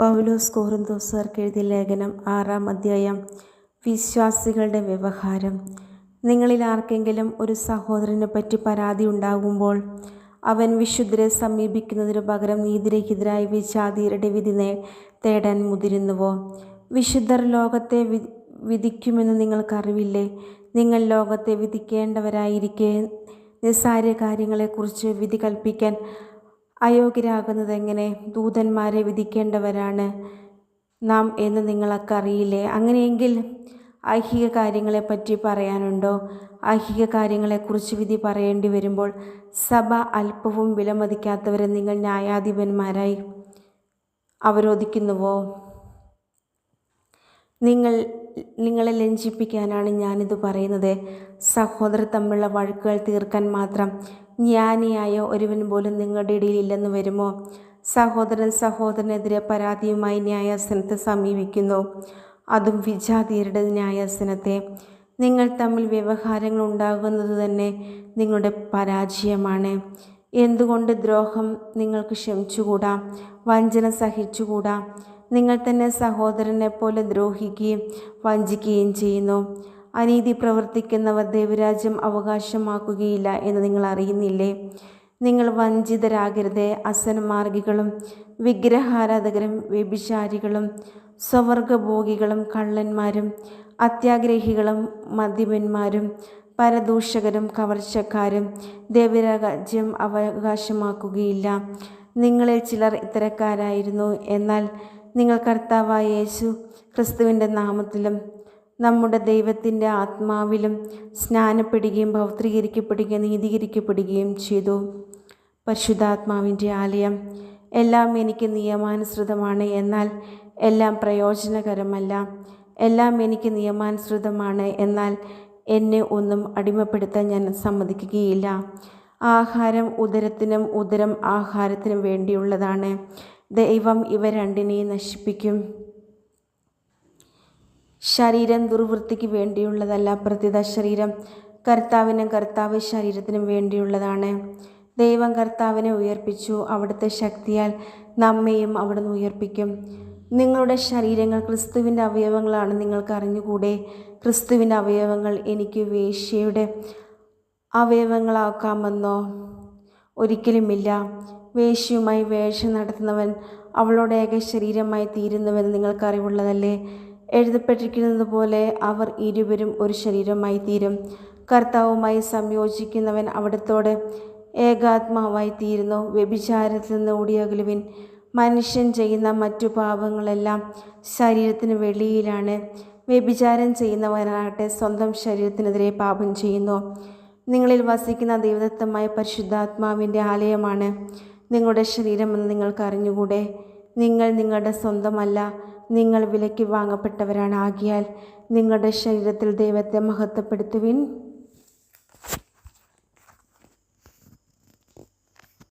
പൗലോസ് കോറിന്തോസുകാർക്ക് എഴുതിയ ലേഖനം ആറാം അധ്യായം. വിശ്വാസികളുടെ വ്യവഹാരം. നിങ്ങളിൽ ആർക്കെങ്കിലും ഒരു സഹോദരനെ പറ്റി പരാതി ഉണ്ടാകുമ്പോൾ അവൻ വിശുദ്ധരെ സമീപിക്കുന്നതിനു പകരം നീതിരഹിതരായ വിജാതിയരുടെ വിധി തേടാൻ മുതിരുന്നുവോ? വിശുദ്ധർ ലോകത്തെ വിധിക്കുമെന്ന് നിങ്ങൾക്കറിവില്ലേ? നിങ്ങൾ ലോകത്തെ വിധിക്കേണ്ടവരായിരിക്കെ. നിസ്സാര കാര്യങ്ങളെക്കുറിച്ച് വിധി കൽപ്പിക്കാൻ അയോഗ്യരാകുന്നത് എങ്ങനെ ദൂതന്മാരെ വിധിക്കേണ്ടവരാണ് നാം എന്ന് നിങ്ങളൊക്കെ അറിയില്ലേ അങ്ങനെയെങ്കിൽ ഐഹിക കാര്യങ്ങളെപ്പറ്റി പറയാനുണ്ടോ? ഐഹിക കാര്യങ്ങളെക്കുറിച്ച് വിധി പറയേണ്ടി വരുമ്പോൾ സഭ അല്പവും വിലമതിക്കാത്തവരെ നിങ്ങൾ ന്യായാധിപന്മാരായി അവരോധിക്കുന്നുവോ? നിങ്ങൾ നിങ്ങളെ ലഞ്ചിപ്പിക്കാനാണ് ഞാനിത് പറയുന്നത്. സഹോദരർ തമ്മിലുള്ള വഴക്കുകൾ തീർക്കാൻ മാത്രം ജ്ഞാനിയായ ഒരുവൻ പോലും നിങ്ങളുടെ ഇടയിൽ ഇല്ലെന്ന് വരുമോ? സഹോദരൻ സഹോദരനെതിരെ പരാതിയുമായി ന്യായാസനത്തെ സമീപിക്കുന്നു. അതും വിജാതീയരുടെ ന്യായാസനത്തെ. നിങ്ങൾ തമ്മിൽ വ്യവഹാരങ്ങൾ ഉണ്ടാകുന്നത് തന്നെ നിങ്ങളുടെ പരാജയമാണ്. എന്തുകൊണ്ട് ദ്രോഹം നിങ്ങൾക്ക് ക്ഷമിച്ചുകൂടാ? വഞ്ചന സഹിച്ചുകൂടാ? നിങ്ങൾ തന്നെ സഹോദരനെ പോലെ ദ്രോഹിക്കുകയും വഞ്ചിക്കുകയും ചെയ്യുന്നു. അനീതി പ്രവർത്തിക്കുന്നവർ ദൈവരാജ്യം അവകാശമാക്കുകയില്ല എന്ന് നിങ്ങൾ അറിയുന്നില്ലേ? നിങ്ങൾ വഞ്ചിതരാകരുതേ. അസന്മാർഗികളും വിഗ്രഹാരാധകരും വ്യഭിചാരികളും സ്വവർഗഭോഗികളും കള്ളന്മാരും അത്യാഗ്രഹികളും മദ്യപന്മാരും പരദൂഷകരും കവർച്ചക്കാരും ദേവരാജ്യം അവകാശമാക്കുകയില്ല. നിങ്ങളിൽ ചിലർ ഇത്തരക്കാരായിരുന്നു. എന്നാൽ നിങ്ങൾ കർത്താവായ യേശു ക്രിസ്തുവിന്റെ നാമത്തിലും നമ്മുടെ ദൈവത്തിന്റെ ആത്മാവിലും സ്നാനപ്പെടുകയും ഭൗത്രീകരിക്കപ്പെടുകയും നീതീകരിക്കപ്പെടുകയും ചെയ്തു. പരിശുദ്ധാത്മാവിന്റെ ആലയം എല്ലാം എനിക്ക് നിയമാനുസൃതമാണ്. എന്നാൽ എല്ലാം പ്രയോജനകരമല്ല. എല്ലാം എനിക്ക് നിയമാനുസൃതമാണ്. എന്നാൽ എന്നെ ഒന്നും അടിമപ്പെടുത്താൻ ഞാൻ സമ്മതിക്കുകയില്ല. ആഹാരം ഉദരത്തിനും ഉദരം ആഹാരത്തിനും വേണ്ടിയുള്ളതാണ്. ദൈവം ഇവ രണ്ടിനെയും നശിപ്പിക്കും. ശരീരം ദുർവൃത്തിക്ക് വേണ്ടിയുള്ളതല്ല പ്രത്യുത ശരീരം. കർത്താവിനും കർത്താവ് ശരീരത്തിനും വേണ്ടിയുള്ളതാണ്. ദൈവം കർത്താവിനെ ഉയർപ്പിച്ചു. അവിടുത്തെ ശക്തിയാൽ നമ്മയും അവിടുന്ന് ഉയർപ്പിക്കും. നിങ്ങളുടെ ശരീരങ്ങൾ ക്രിസ്തുവിന്റെ അവയവങ്ങളാണ് നിങ്ങൾക്ക് അറിഞ്ഞുകൂടെ. ക്രിസ്തുവിന്റെ അവയവങ്ങൾ എനിക്ക് വേശ്യയുടെ അവയവങ്ങളാക്കാമെന്നോ ഒരിക്കലുമില്ല. വേശ്യയുമായി വേഷം നടത്തുന്നവൻ അവളുടെ ഏക ശരീരമായി തീരുന്നുവെന്ന് നിങ്ങൾക്ക് അറിവുള്ളതല്ലേ എഴുതപ്പെട്ടിരിക്കുന്നത് പോലെ അവർ ഇരുവരും ഒരു ശരീരമായി തീരും കർത്താവുമായി സംയോജിക്കുന്നവൻ അവിടത്തോട് ഏകാത്മാവായി തീരുന്നു വ്യഭിചാരത്തിൽ നിന്ന് ഓടിയകലുവിൻ. മനുഷ്യൻ ചെയ്യുന്ന മറ്റു പാപങ്ങളെല്ലാം ശരീരത്തിന് വെളിയിലാണ്. വ്യഭിചാരം ചെയ്യുന്നവനാകട്ടെ സ്വന്തം ശരീരത്തിനെതിരെ പാപം ചെയ്യുന്നു. നിങ്ങളിൽ വസിക്കുന്ന ദൈവദത്തമായ പരിശുദ്ധാത്മാവിന്റെ ആലയമാണ് നിങ്ങളുടെ ശരീരമെന്ന് നിങ്ങൾക്ക് അറിഞ്ഞുകൂടെ നിങ്ങൾ നിങ്ങളുടെ സ്വന്തമല്ല. നിങ്ങൾ വിലയ്ക്ക് വാങ്ങപ്പെട്ടവരാണ്. ആകിയാൽ നിങ്ങളുടെ ശരീരത്തിൽ ദൈവത്തെ മഹത്വപ്പെടുത്തുവിൻ.